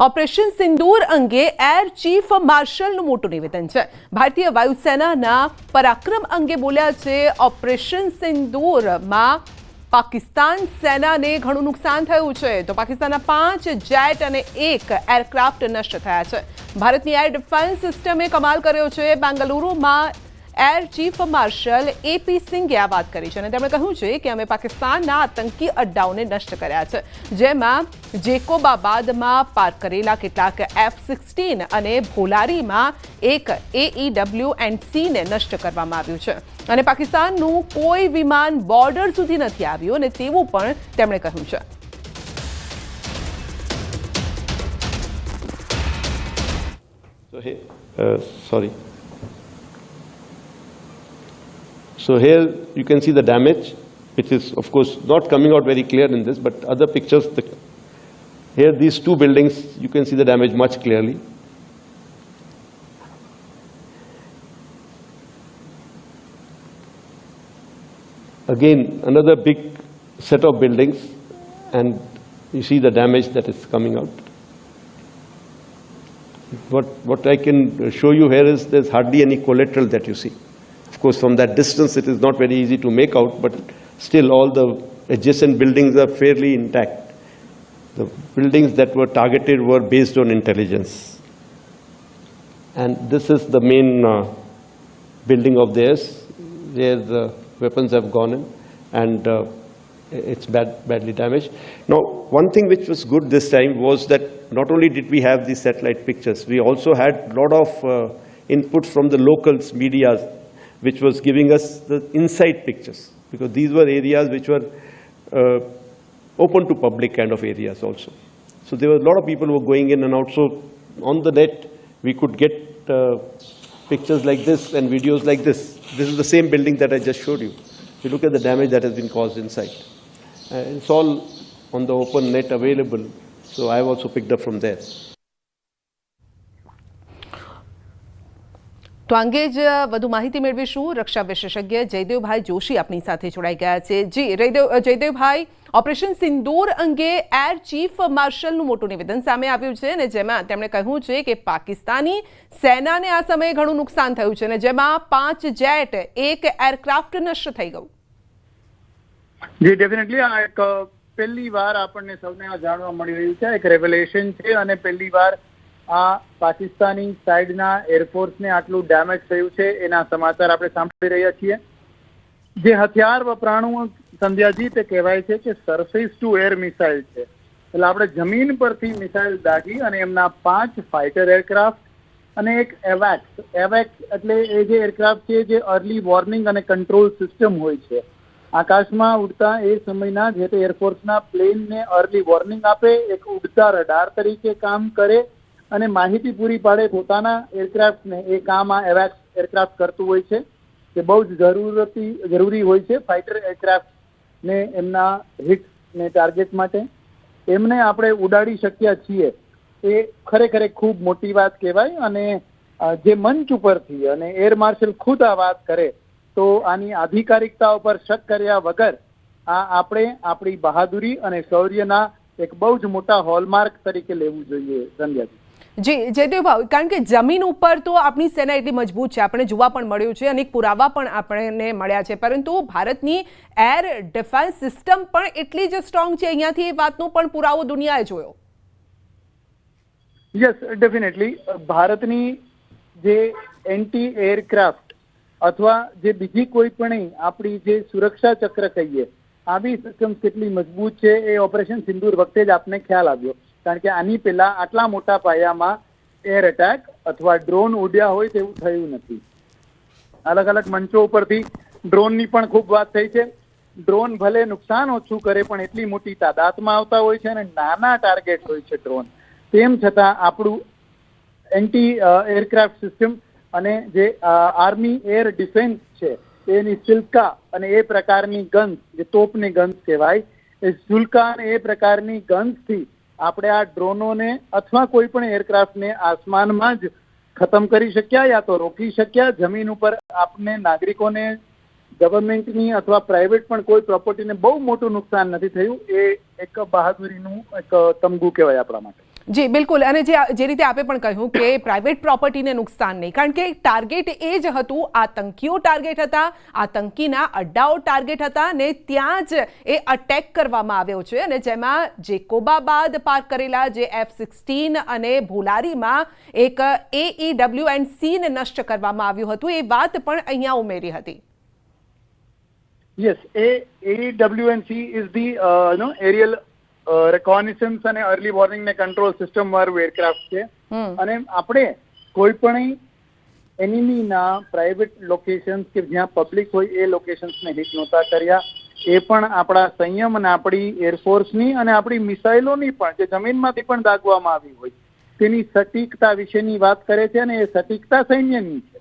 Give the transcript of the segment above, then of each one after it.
Operation સિંદૂર અંગે air chief માર્શલનું મોટું નિવેદન છે. ભારતીય વાયુસેનાના પરાક્રમ અંગે બોલ્યા છે, ઓપરેશન સિંદૂરમાં પાકિસ્તાન સેનાને ઘણું નુકસાન થયું છે. તો પાકિસ્તાનના પાંચ જેટ અને એક એરક્રાફ્ટ નષ્ટ થયા છે. ભારતની એર ડિફેન્સ સિસ્ટમે કમાલ કર્યો છે. બેંગલુરુમાં air chief marshal A P સિંઘે આ વાત કરી છે અને તેમણે કહ્યું છે કે અમે પાકિસ્તાનના આતંકી અડ્ડાઓને નષ્ટ કર્યા છે, જેમાં જેકોબાબાદમાં પાર્ક કરેલા કેટલાક એફ સિક્સટીન અને ભોલારીમાં એક એઈડબ્લ્યુ એન્ડ સીને નષ્ટ કરવામાં આવ્યું છે. અને પાકિસ્તાનનું કોઈ વિમાન બોર્ડર સુધી નથી આવ્યું અને તેવું પણ તેમણે કહ્યું છે. So So here you can see the damage, which is of course not coming out very clear in this, but other pictures, the, here these two buildings, you can see the damage much clearly. Again, another big set of buildings, and you see the damage that is coming out. What, what I can show you here is there's hardly any collateral that you see. Of course, from that distance, it is not very easy to make out, but still all the adjacent buildings are fairly intact. The buildings that were targeted were based on intelligence. And this is the main uh, building of theirs, where the weapons have gone in, and uh, it's bad, badly damaged. Now, one thing which was good this time was that not only did we have these satellite pictures, we also had a lot of uh, input from the locals, media, which was giving us the inside pictures, because these were areas which were uh, open to public kind of areas also. So there were a lot of people who were going in and out. So on the net, we could get uh, pictures like this and videos like this. This is the same building that I just showed you. If you look at the damage that has been caused inside. Uh, it's all on the open net available. So I've also picked up from there. તો અંગે જ વધુ માહિતી મેળવીશું રક્ષા વિશેષજ્ઞ જયદેવભાઈ જોશી આપણી સાથે જોડાઈ ગયા છે. જી, જયદેવ, જયદેવભાઈ, ઓપરેશન સિંદૂર અંગે એર ચીફ માર્શલનું મોટું નિવેદન સામે આવ્યું છે અને જેમાં તેમણે કહ્યું છે કે પાકિસ્તાની સેનાને આ સમયે ઘણું નુકસાન થયું છે અને જેમાં પાંચ જેટ, એક એરક્રાફ્ટ નષ્ટ થઈ ગયું. જી, ડેફિનેટલી આ એક પહેલી વાર આપણને સૌને આ જાણવા મળી રહ્યું છે. એક રેવલેશન છે અને પહેલી વાર આ પાકિસ્તાની સાઈડના એરફોર્સને આટલું ડેમેજ થયું છે, એના સમાચાર આપણે સાંભળી રહ્યા છીએ. જે હથિયાર વપરાણું સંધ્યાજી તે કહેવાય છે કે સરફેસ ટુ એર મિસાઇલ છે. એટલે આપણે જમીન પરથી મિસાઇલ દાગી અને એમના પાંચ ફાઇટર એરક્રાફ્ટ અને એક એવેક્સ એવેક્સ એટલે એ જે એરક્રાફ્ટ છે, જે અર્લી વોર્નિંગ અને કંટ્રોલ સિસ્ટમ હોય છે. આકાશમાં ઉડતા એ સમયના જે તે એરફોર્સના પ્લેનને અર્લી વોર્નિંગ આપે, એક ઉડતા રડાર તરીકે કામ કરે અને માહિતી પૂરી પાડે પોતાના એરક્રાફ્ટને. એ કામ આ એવેક્સ એરક્રાફ્ટ કરતું હોય છે કે બહુ જ જરૂરતી, જરૂરી હોય છે ફાઇટર એરક્રાફ્ટને એમના હિટ ને ટાર્ગેટ માટે. એમને આપણે ઉડાડી શક્યા છીએ. એ ખરેખર ખૂબ મોટી વાત કહેવાય અને જે મંચ ઉપરથી અને એર માર્શલ ખુદ આ વાત કરે, તો આની આધિકારિકતા ઉપર શક કર્યા વગર આ આપણે આપણી બહાદુરી અને શૌર્યના એક બહુ જ મોટા હોલમાર્ક તરીકે લેવું જોઈએ, સંધ્યાજી. જી જયદેવભાઈ કારણ કે જમીન ઉપર તો આપણી સેના એટલી મજબૂત છે. આપણે જોવા પણ મળ્યું છે અનેક પુરાવા પણ આપણને મળ્યા છે. પરંતુ ભારતની એર ડિફેન્સ સિસ્ટમ પણ એટલી જ સ્ટ્રોંગ છે. અહીંયાથી એ વાતનો પણ પુરાવો દુનિયાએ જોયો. યસ ડેફિનેટલી ભારતની જે એન્ટી એરક્રાફ્ટ અથવા જે બીજી કોઈ પણ આપણી જે સુરક્ષા ચક્ર કહીએ, આવી સિસ્ટમ કેટલી મજબૂત છે એ ઓપરેશન સિંદૂર વખતે જ આપને ખ્યાલ આવ્યો. કારણ કે આની પહેલા આટલા મોટા પાયામાં એર એટેક અથવા ડ્રોન ઉડ્યા હોય તેવું થયું નથી. અલગ અલગ મંચો ઉપરથી ડ્રોનની પણ ખૂબ વાત થઈ છે. ડ્રોન ભલે નુકસાન ઓછું કરે પણ એટલી મોટી તાદાદમાં આવતા હોય છે અને નાના ટાર્ગેટ હોય છે ડ્રોન તેમ છતાં આપણું એન્ટી એરક્રાફ્ટ સિસ્ટમ અને જે આર્મી એર ડિફેન્સ છે એની સિલ્કા અને એ પ્રકારની ગન્સ જે તોપની ગન્સ કહેવાય, એ સુલકા અને એ પ્રકારની ગન્સથી આપણે આ ડ્રોનોને અથવા કોઈ પણ એરક્રાફ્ટને આસમાનમાં જ ખતમ કરી શક્યા યા તો રોકી શક્યા? જમીન ઉપર આપને નાગરિકોને ગવર્મેન્ટની અથવા પ્રાઇવેટ પણ કોઈ પ્રોપર્ટીને બહુ મોટું નુકસાન નથી થયું, એ એક બહાદુરીનું એક તમગુ કહેવાય આપણા માટે. જી બિલકુલ. અને જે જે રીતે આપે પણ કહ્યું કે પ્રાઇવેટ પ્રોપર્ટીને નુકસાન નહીં. કારણ કે ટાર્ગેટ એ જ હતું. આતંકીઓ ટાર્ગેટ હતા આતંકીના અડ્ડાઓ ટાર્ગેટ હતા ને ત્યાં જ એ અટેક કરવામાં આવ્યો છે. અને જેમાં જેકોબાબાદ પાર્ક કરેલા જે એફ સિક્સટીન અને ભોલારીમાં એક એઈડબ્લ્યુ એન્ડ સીને નષ્ટ કરવામાં આવ્યું હતું. એ વાત પણ અહીંયા ઉમેરી હતી. Yes A C is the no aerial reconnaissance અને અર્લી વોર્નિંગ ને કંટ્રોલ સિસ્ટમ વાળું એરક્રાફ્ટ છે. અને આપણે કોઈ પણ એનિમીના પ્રાઇવેટ લોકેશન્સ કે જ્યાં પબ્લિક હોય એ લોકેશન્સને હિટ નહોતા કર્યા. એ પણ આપણા સંયમ અને આપણી એરફોર્સની અને આપણી મિસાઇલોની પણ જે જમીનમાંથી પણ દાગવામાં આવી હોય તેની સટીકતા વિશેની વાત કરે છે અને એ સટીકતા સૈન્યની છે.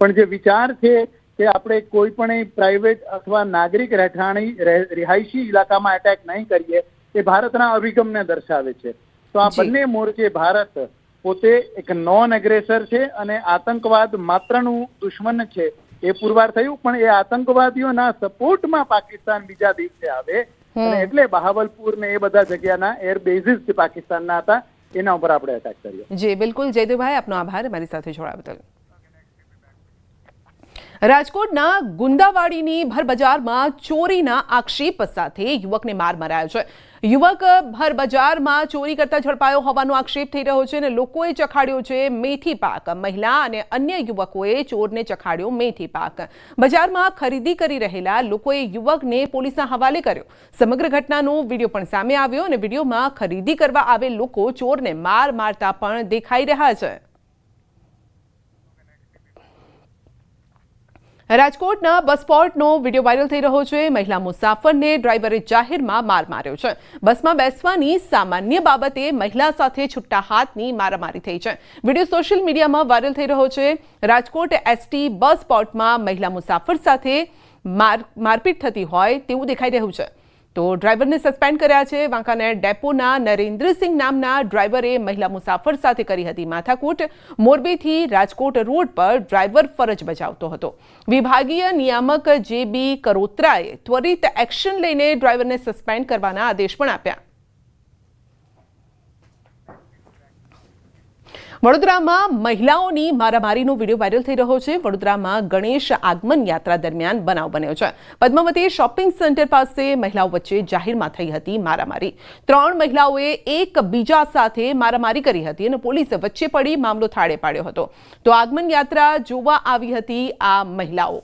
પણ જે વિચાર છે કે આપણે કોઈ પણ પ્રાઇવેટ અથવા નાગરિક રહેઠાણી રિહાયશી ઇલાકામાં એટેક નહીં કરીએ એ ભારતના અભિગમને દર્શાવે છે. તો આ બંને મોરચે ભારત પોતે એક નોન એગ્રેસર છે અને આતંકવાદ માત્રનું દુશ્મન છે. એ પુરવાર થયું પણ એ આતંકવાદીઓના સપોર્ટમાં પાકિસ્તાન બીજા દિવસે આવે. અને એટલે બહાવલપુર ને એ બધા જગ્યાના એર બેઝિસ જે પાકિસ્તાનના હતા. એના ઉપર આપણે એટેક કર્યો. જી બિલકુલ. જયદેવભાઈ આપનો આભાર. મારી સાથે જોડાવા બદલ. રાજકોટના ગુંદાવાડીની ભરબજારમાં ચોરીના આક્ષેપ સાથે યુવકને માર મરાયો છે. યુવક ભર બજારમાં ચોરી કરતા ઝડપાયો હોવાનો આક્ષેપ થઈ રહ્યો છે અને લોકોએ ચખાડ્યો છે મેથી પાક. મહિલા અને અન્ય યુવકોએ ચોરને ચખાડ્યો મેથી પાક. બજારમાં ખરીદી કરી રહેલા લોકોએ યુવકને પોલીસના હવાલે કર્યો. સમગ્ર ઘટનાનો વીડિયો પણ સામે આવ્યો અને વિડીયોમાં ખરીદી કરવા આવેલ લોકો ચોરને માર મારતા પણ દેખાઈ રહ્યા છે. રાજકોટના બસ સ્પોટનો વીડિયો વાયરલ થઈ રહ્યો છે. મહિલા મુસાફરને ડ્રાઈવરે જાહેરમાં માર માર્યો છે. બસમાં બેસવાની સામાન્ય બાબતે મહિલા સાથે છુટ્ટા હાથની મારામારી થઈ છે. વીડિયો સોશિયલ મીડિયામાં વાયરલ થઈ રહ્યો છે. રાજકોટ એસટી બસ સ્પોટમાં મહિલા મુસાફર સાથે માર, મારપીટ થતી હોય તેવું દેખાઈ રહ્યું છે. તો ડ્રાઈવરને સસ્પેન્ડ કર્યા છે. વાંકાનેર ડેપોના નરેન્દ્રસિંહ નામના ડ્રાઈવરે મહિલા મુસાફર સાથે કરી હતી માથાકૂટ. મોરબીથી રાજકોટ રોડ પર ડ્રાઈવર ફરજ બજાવતો હતો. વિભાગીય નિયામક જે બી કરોત્રાએ ત્વરિત એક્શન લઈને ડ્રાઈવરને સસ્પેન્ડ કરવાના આદેશ પણ આપ્યા. વડોદરામાં મહિલાઓની મારામારીનો વીડિયો વાયરલ થઈ રહ્યો છે. વડોદરામાં ગણેશ આગમન યાત્રા દરમિયાન બનાવ બન્યો છે. પદ્માવતી શોપિંગ સેન્ટર પાસે મહિલાઓ વચ્ચે જાહેરમાં થઈ હતી મારામારી. ત્રણ મહિલાઓએ એક બીજા સાથે મારામારી કરી હતી અને પોલીસે વચ્ચે પડી મામલો થાળે પાડ્યો હતો. તો આગમન યાત્રા જોવા આવી હતી આ મહિલાઓ.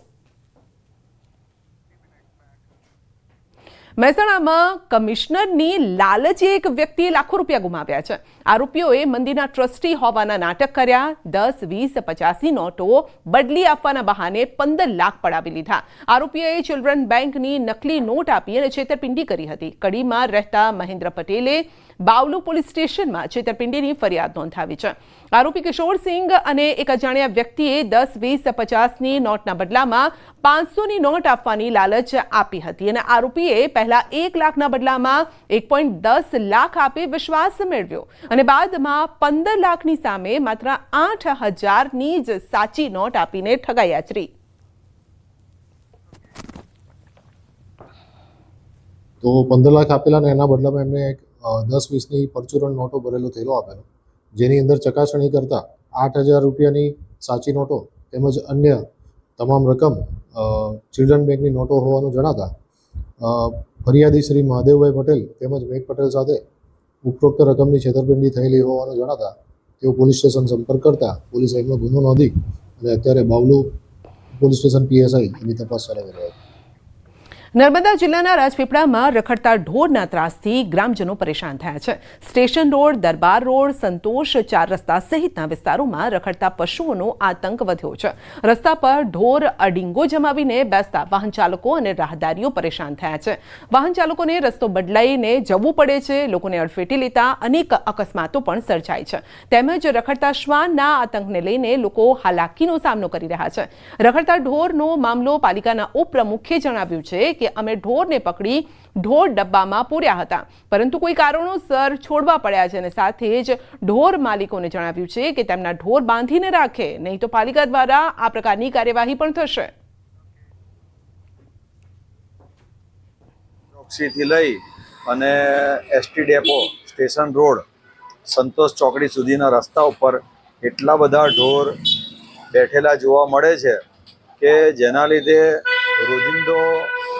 મહેસાણામાં કમિશનરની લાલચે એક વ્યક્તિએ લાખો રૂપિયા ગુમાવ્યા છે. આરોપીઓએ મંદિરના ટ્રસ્ટી હોવાના નાટક કર્યા, દસ, વીસ પચાસની નોટો બદલી આપવાના બહાને પંદર લાખ પડાવી લીધા. આરોપીઓએ ચિલ્ડ્રન બેંકની નકલી નોટ આપી અને છેતરપિંડી કરી હતી. કડીમાં રહેતા મહેન્દ્ર પટેલે બાવલુ પોલીસ સ્ટેશનમાં છેતરપિંડીની ફરિયાદ નોંધાવી છે. આરોપી કિશોરસિંહ અને એક અજાણ્યા વ્યક્તિએ દસ, વીસ, પચાસની નોટના બદલામાં પાંચસોની નોટ આપવાની લાલચ આપી હતી અને આરોપીએ પહેલા એક લાખના બદલામાં એક પોઈન્ટ દસ લાખ આપી વિશ્વાસ મેળવ્યો. અને બાદમાં પંદર લાખની સામે માત્ર આઠ હજારની જ સાચી નોટ આપીને ઠગાઈ આચરી. તો પંદર લાખ આપેલા અને એના બદલામાં એમને એક દસ, વીસની પરચુરણ નોટો ભરેલો થેલો આપેલો. જેની અંદર ચકાસણી કરતા આઠ હજાર રૂપિયાની સાચી નોટો તેમજ અન્ય તમામ રકમ ચિલ્ડ્રન બેંકની નોટો હોવાનું જણાતા ફરિયાદી શ્રી મહાદેવભાઈ પટેલ તેમજ મેઘ પટેલ સાથે ઉપરોક્ત રકમની છેતરપિંડી થયેલી હોવાનું જણાતા તેઓ પોલીસ સ્ટેશન સંપર્ક કરતા પોલીસે એમનો ગુનો નોંધી અને અત્યારે Bavlu police station P S I એની તપાસ ચલાવી રહ્યા છે નર્મદા જિલ્લાના રાજપીપળામાં રખડતા ઢોરના ત્રાસથી ગ્રામજનો પરેશાન થયા છે. Station road, Darbar road, Santosh ચાર રસ્તા સહિતના વિસ્તારોમાં રખડતા પશુઓનો આતંક વધ્યો છે. રસ્તા પર ઢોર, અડિંગો જમાવીને બેસતા વાહન ચાલકો અને રાહદારીઓ પરેશાન થયા છે. વાહન ચાલકોને રસ્તો બદલાઈને જવું પડે છે. લોકોને અડફેટી લેતા અનેક અકસ્માતો પણ સર્જાય છે. તેમજ રખડતા શ્વાનના આતંકને લઈને લોકો હાલાકીનો સામનો કરી રહ્યા છે. રખડતા ઢોરનો મામલો પાલિકાના ઉપપ્રમુખે જણાવ્યું છે કે અમે ઢોરને પકડી ઢોર ડબ્બામાં પૂર્યા હતા. પરંતુ કોઈ કારણોસર છોડવા પડ્યા છે અને સાથે જ ઢોર માલિકોને જણાવ્યું છે કે તેમના ઢોર બાંધીને રાખે, નહીં તો પાલિકા દ્વારા આ પ્રકારની કાર્યવાહી પણ થશે. લઈ અને S T depot, station road, Santosh ચોકડી સુધીના રસ્તા ઉપર એટલા બધા ઢોર બેઠેલા જોવા મળે છે કે જેના લીધે રોજિંદો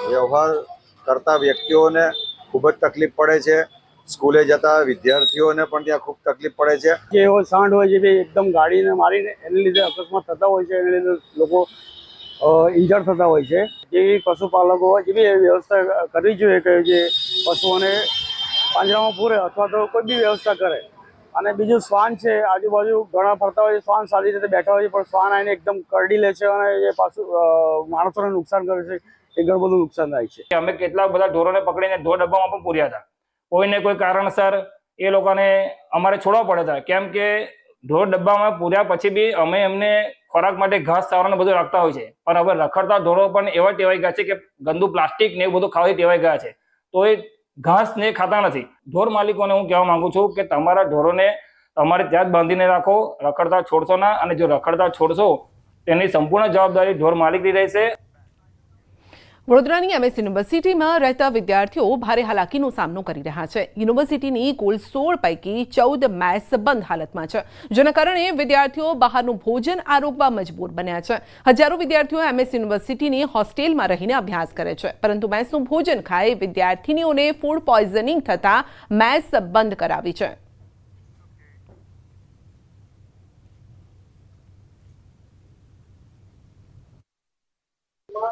વ્યવહાર કરતા વ્યક્તિઓને ખૂબ જ તકલીફ પડે છે. સ્કૂલે જતા વિદ્યાર્થીઓને પણ ત્યાં ખૂબ તકલીફ પડે છે. એવો સાંડ હોય છે કે એકદમ ગાડીને મારીને એને લીધે અકસ્માત થતા હોય છે, એને લીધે લોકો ઇન્જર થતા હોય છે. જેવી પશુપાલકો હોય જેવી વ્યવસ્થા કરવી જોઈએ કે જે પશુઓને પાંજરામાં પૂરે અથવા તો કોઈ બી વ્યવસ્થા કરે. અને બીજું શ્વાન છે, આજુબાજુ ઘણા ફરતા હોય શ્વાન સારી રીતે બેઠા હોય છે, પણ શ્વાન આવીને એકદમ કરડી લે છે અને એ પાછું માણસોને નુકસાન કરે છે. એ ઘણું બધું નુકસાન થાય છે. અમે કેટલા બધા ઢોરોને પકડીને ઢોર ડબ્બામાં પણ પૂર્યા હતા. કોઈને કોઈ કારણસર એ લોકોને અમારે છોડવા પડ્યા હતા. કેમ કે ઢોર ડબ્બામાં પૂર્યા પછી બી અમે એમને ખોરાક માટે ઘાસ ચારાને બધું રાખતા હોય છે. પણ હવે રખડતા ઢોરો પણ એવા ટેવાઈ ગયા છે કે ગંદુ પ્લાસ્ટિક ને એવું બધું ખાવાથી ટેવાઈ ગયા છે. તો એ ઘાસ ને ખાતા નથી. ઢોર માલિકોને હું કહેવા માંગુ છું કે તમારા ઢોરોને તમારે ત્યાં જ બાંધીને રાખો. રખડતા છોડશો ના અને જો રખડતા છોડશો, તેની સંપૂર્ણ જવાબદારી ઢોર માલિકની રહેશે. વડોદરાની એમએસ યુનિવર્સિટીમાં રહેતા વિદ્યાર્થીઓ ભારે હાલાકીનો સામનો કરી રહ્યા છે. યુનિવર્સિટીની કુલ સોળ પૈકી ચૌદ મેસ બંધ હાલતમાં છે. જેના કારણે વિદ્યાર્થીઓ બહારનું ભોજન આરોગવા મજબૂર બન્યા છે. હજારો વિદ્યાર્થીઓ એમએસ યુનિવર્સિટીની હોસ્ટેલમાં રહીને અભ્યાસ કરે છે. પરંતુ મેસનું ભોજન ખાઈ વિદ્યાર્થીનીઓને ફૂડ પોઈઝનિંગ થતાં મેસ બંધ કરાવી છે.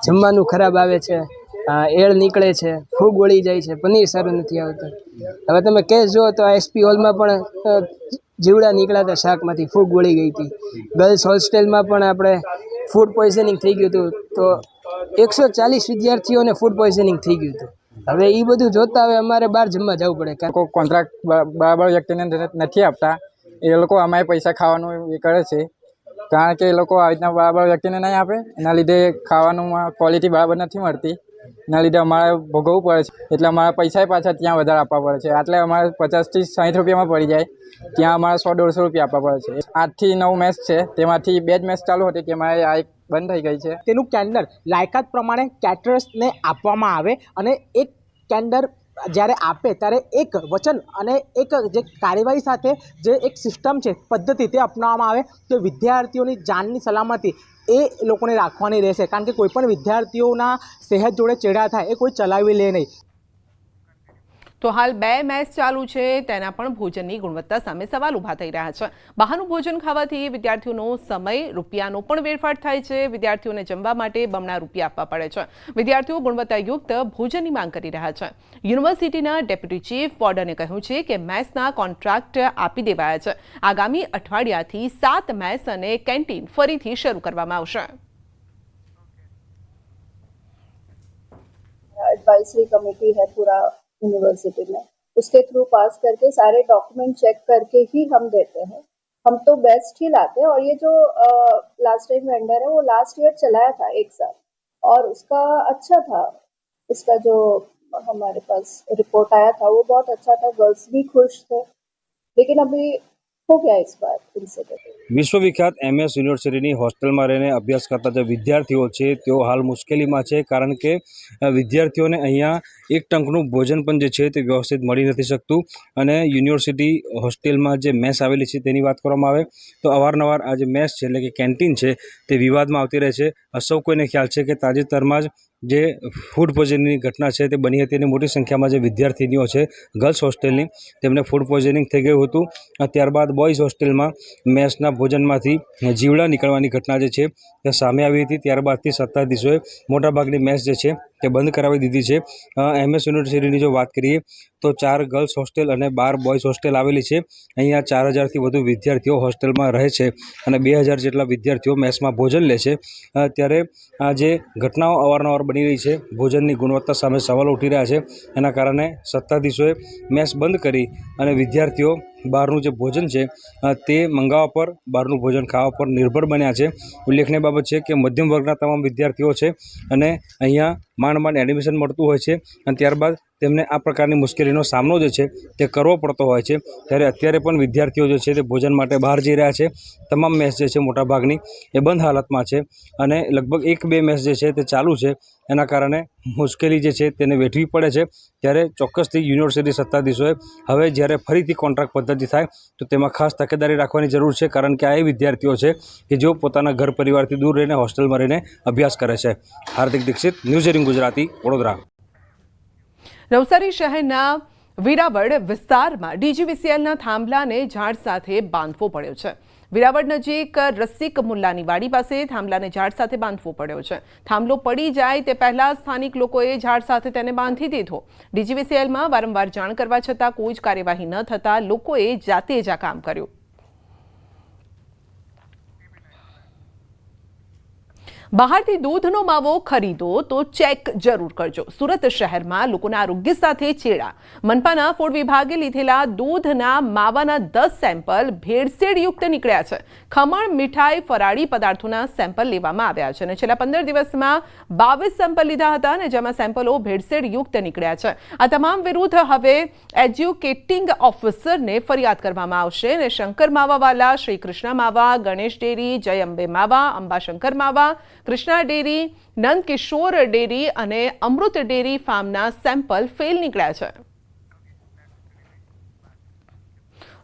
જમવાનું ખરાબ આવે છે એળ નીકળે છે ફૂગ વળી જાય છે, પનીર સારું નથી આવતું. હવે તમે કેસ જુઓ તો આ એસપી હોલમાં પણ જીવડા નીકળ્યા હતા શાકમાંથી ફૂગ વળી ગઈ હતી. ગર્લ્સ હોસ્ટેલમાં પણ આપણે ફૂડ પોઈઝનિંગ થઈ ગયું હતું, તો એકસો ચાલીસ વિદ્યાર્થીઓને ફૂડ પોઈઝનિંગ થઈ ગયું હતું. હવે એ બધું જોતા હવે અમારે બહાર જમવા જવું પડે, કારણ કોઈ કોન્ટ્રાક્ટ બરાબર વ્યક્તિને નથી આપતા. એ લોકો અમારે પૈસા ખાવાનું એ કરે છે. કારણ કે એ લોકો આવી રીતના બરાબર વ્યક્તિને નહીં આપે. એના લીધે ખાવાનું ક્વોલિટી બરાબર નથી મળતી. એના લીધે અમારે ભોગવવું પડે છે. એટલે અમારા પૈસા પાછા ત્યાં વધારે આપવા પડે છે. એટલે અમારે પચાસથી સાઠ રૂપિયામાં પડી જાય. ત્યાં અમારે સો દોઢસો રૂપિયા આપવા પડે છે. આઠથી નવ મેચ છે. તેમાંથી બે જ મેચ ચાલુ હતી તેમાં આ એક બંધ થઈ ગઈ છે. તેનું કેન્ડર લાયકાત પ્રમાણે કેટરર્સને આપવામાં આવે અને એક કેન્ડર જ્યારે આપે, ત્યારે એક વચન અને એક જે કાર્યવાહી સાથે જે એક સિસ્ટમ છે, પદ્ધતિ તે અપનાવવામાં આવે, તો વિદ્યાર્થીઓની જાનની સલામતી એ લોકોને રાખવાની રહેશે. કારણ કે કોઈપણ વિદ્યાર્થીઓના સેહત જોડે ચેડા થાય, એ કોઈ ચલાવી લે નહીં. તો હાલ બે મેચ ચાલુ છે તેના પણ ભોજનની ગુણવત્તા સામે સવાલ ઊભા થઈ રહ્યા છે બહારનું ભોજન ખાવાથી વિદ્યાર્થીઓનો સમય રૂપિયાનો પણ વેડફાટ થાય છે વિદ્યાર્થીઓને જમવા માટે બમણા રૂપિયા આપવા પડે છે વિદ્યાર્થીઓ ગુણવત્તાયુક્ત ભોજનની માંગ કરી રહ્યા છે યુનિવર્સિટીના ડેપ્યુટી ચીફ વોર્ડને કહ્યું છે કે મેસના કોન્ટ્રાક્ટ આપી દેવાયા છે આગામી અઠવાડિયાથી સાત મેસ અને કેન્ટીન ફરીથી શરૂ કરવામાં આવશે एडवाइजरी कमेटी है पूरा यूनिवर्सिटी में। उसके थ्रू पास करके सारे डॉक्यूमेंट चेक करके ही हम देते हैं। हम तो बेस्ट ही लाते हैं और ये जो लास्ट टाइम वेंडर है, वो लास्ट ईयर चलाया था एक साल। और उसका अच्छा था। उसका जो हमारे पास रिपोर्ट आया था, वो बहुत अच्छा था। गर्ल्स भी खुश थे। लेकिन अभी हो गया इस बार इंसिडेंट વિશ્વવિખ્યાત એમએસ યુનિવર્સિટીની હોસ્ટેલમાં રહીને અભ્યાસ કરતા જે વિદ્યાર્થીઓ છે તેઓ હાલ મુશ્કેલીમાં છે કારણ કે અ, વિદ્યાર્થીઓને અહીંયા એક ટંકનું ભોજન પણ જે છે તે વ્યવસ્થિત મળી નથી શકતું અને યુનિવર્સિટી હોસ્ટેલમાં જે મેસ આવેલી છે તેની વાત કરવામાં આવે તો અવારનવાર આ જે મેસ છે એટલે કે કેન્ટીન છે તે વિવાદમાં આવતી રહે છે અ સૌ કોઈને ખ્યાલ છે કે તાજેતરમાં જ જે ફૂડ પોઈઝનિંગની ઘટના છે તે બની હતી અને મોટી સંખ્યામાં જે વિદ્યાર્થીનીઓ છે ગર્લ્સ હોસ્ટેલની તેમને ફૂડ પોઈઝનિંગ થઈ ગયું હતું. ત્યારબાદ બોયઝ હોસ્ટેલમાં મેસના ભોજનમાંથી જીવડા નીકળવાની ઘટના જે છે તે સામે આવી હતી. ત્યારબાદથી સત્તાધીશોએ મોટાભાગની મેસ જે છે તે બંધ કરાવી દીધી છે. એમએસ યુનિવર્સિટીની જો વાત કરીએ, તો ચાર ગર્લ્સ હોસ્ટેલ અને બાર બોયઝ હોસ્ટેલ આવેલી છે. અહીંયા ચાર હજારથી વધુ વિદ્યાર્થીઓ હોસ્ટેલમાં રહે છે અને બે હજાર જેટલા વિદ્યાર્થીઓ મેસમાં ભોજન લે છે. ત્યારે આ જે ઘટનાઓ અવારનવાર બની રહી છે, ભોજનની ગુણવત્તા સામે સવાલો ઉઠી રહ્યા છે. એના કારણે સત્તાધીશોએ મેસ બંધ કરી અને વિદ્યાર્થીઓ બહારનું જે ભોજન છે તે મંગાવવા પર, બહારનું ભોજન ખાવા પર નિર્ભર બન્યા છે. ઉલ્લેખનીય બાબત છે કે મધ્યમ વર્ગના તમામ વિદ્યાર્થીઓ છે અને અહીંયા માંડ માંડ એડમિશન મળતું હોય છે અને ત્યારબાદ તેમને આ પ્રકારની મુશ્કેલીનો સામનો જે છે તે કરવો પડતો હોય છે. ત્યારે અત્યારે પણ વિદ્યાર્થીઓ જે છે તે ભોજન માટે બહાર જઈ રહ્યા છે. તમામ મેસ જે છે મોટાભાગની એ બંધ હાલતમાં છે અને લગભગ એક બે મેસ જે છે તે ચાલુ છે. એના કારણે મુશ્કેલી જે છે તેને વેઠવી પડે છે. ત્યારે ચોક્કસથી યુનિવર્સિટી સત્તાધીશોએ હવે જ્યારે ફરીથી કોન્ટ્રાક્ટ પદ્ધતિ થાય, તો તેમાં ખાસ તકેદારી રાખવાની જરૂર છે, કારણ કે આ એ વિદ્યાર્થીઓ છે કે જેઓ પોતાના ઘર પરિવારથી દૂર રહીને હોસ્ટેલમાં રહીને અભ્યાસ કરે છે. Hardik Dikshit, news eighteen Gujarati, Vadodara. Navsari શહેરના વિરાવડ વિસ્તારમાં ડીજીવીસીએલના થાંભલાને ઝાડ સાથે બાંધવો પડ્યો છે. વિરાવડ નજીક રસિક મુલ્લાની વાડી પાસે થાંભલાને ઝાડ સાથે બાંધવો પડ્યો છે. થાંભલો પડી જાય તે પહેલા સ્થાનિક લોકોએ ઝાડ સાથે તેને બાંધી દીધો. ડીજીવીસીએલમાં વારંવાર જાણ કરવા છતાં કોઈ જ કાર્યવાહી ન થતાં લોકોએ જાતે જ આ કામ કર્યું. બહારથી દૂધનો માવો ખરીદો તો ચેક જરૂર કરજો. સુરત શહેરમાં લોકોના આરોગ્ય સાથે ચેડા. મનપાના ફૂડ વિભાગે લીધેલા દૂધના માવાના દસ સેમ્પલ ભેળસેળયુક્ત નીકળ્યા છે. ખમણ, મીઠાઈ, ફરાળી પદાર્થોના સેમ્પલ લેવામાં આવ્યા છે અને છેલ્લા પંદર દિવસમાં બાવીસ સેમ્પલ લીધા હતા અને જેમાં સેમ્પલો ભેળસેળયુક્ત નીકળ્યા છે. આ તમામ વિરુદ્ધ હવે એજ્યુકેટિંગ ઓફિસરને ફરિયાદ કરવામાં આવશે અને શંકર માવાવાલા શ્રી કૃષ્ણ માવા, ગણેશ ડેરી, જય અંબે માવા, અંબાશંકર માવા કૃષ્ણા ડેરી, નંદ કિશોર ડેરી અને અમૃત ડેરી ફાર્મના સેમ્પલ ફેલ નીકળ્યા છે.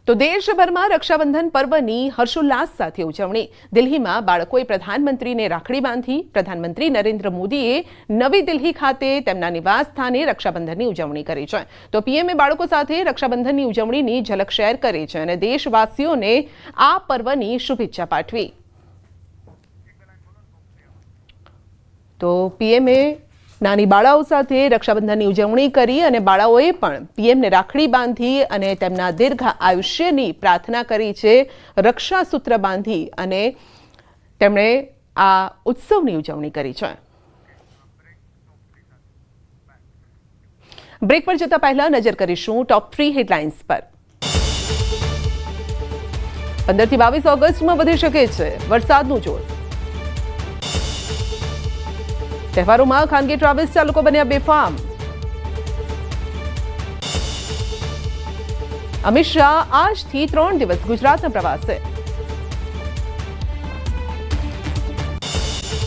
તો દેશભરમાં રક્ષાબંધન પર્વની હર્ષોલ્લાસ સાથે ઉજવણી. દિલ્હીમાં બાળકોએ પ્રધાનમંત્રીને રાખડી બાંધી. પ્રધાનમંત્રી નરેન્દ્ર મોદીએ નવી દિલ્હી ખાતે તેમના નિવાસ સ્થાને રક્ષાબંધનની ઉજવણી કરી છે. તો પીએમએ બાળકો સાથે રક્ષાબંધનની ઉજવણીની ઝલક શેર કરી છે અને દેશવાસીઓને આ પર્વની શુભેચ્છા પાઠવી. તો પીએમએ નાની બાળાઓ સાથે રક્ષાબંધનની ઉજવણી કરી અને બાળાઓએ પણ પીએમને રાખડી બાંધી અને તેમના દીર્ઘ આયુષ્યની પ્રાર્થના કરી છે રક્ષાસૂત્ર બાંધી અને તેમણે આ ઉત્સવની ઉજવણી કરી છે. બ્રેક પર જતા પહેલા નજર કરીશું ટોપ થ્રી હેડલાઇન્સ પર. પંદરથી બાવીસ ઓગસ્ટમાં વધી શકે છે વરસાદનું જોર. તહેવારોમાં ખાનગી ટ્રાવેલ્સ ચાલકો બન્યા બેફામ. અમિત શાહ આજથી ત્રણ દિવસ ગુજરાતના પ્રવાસે.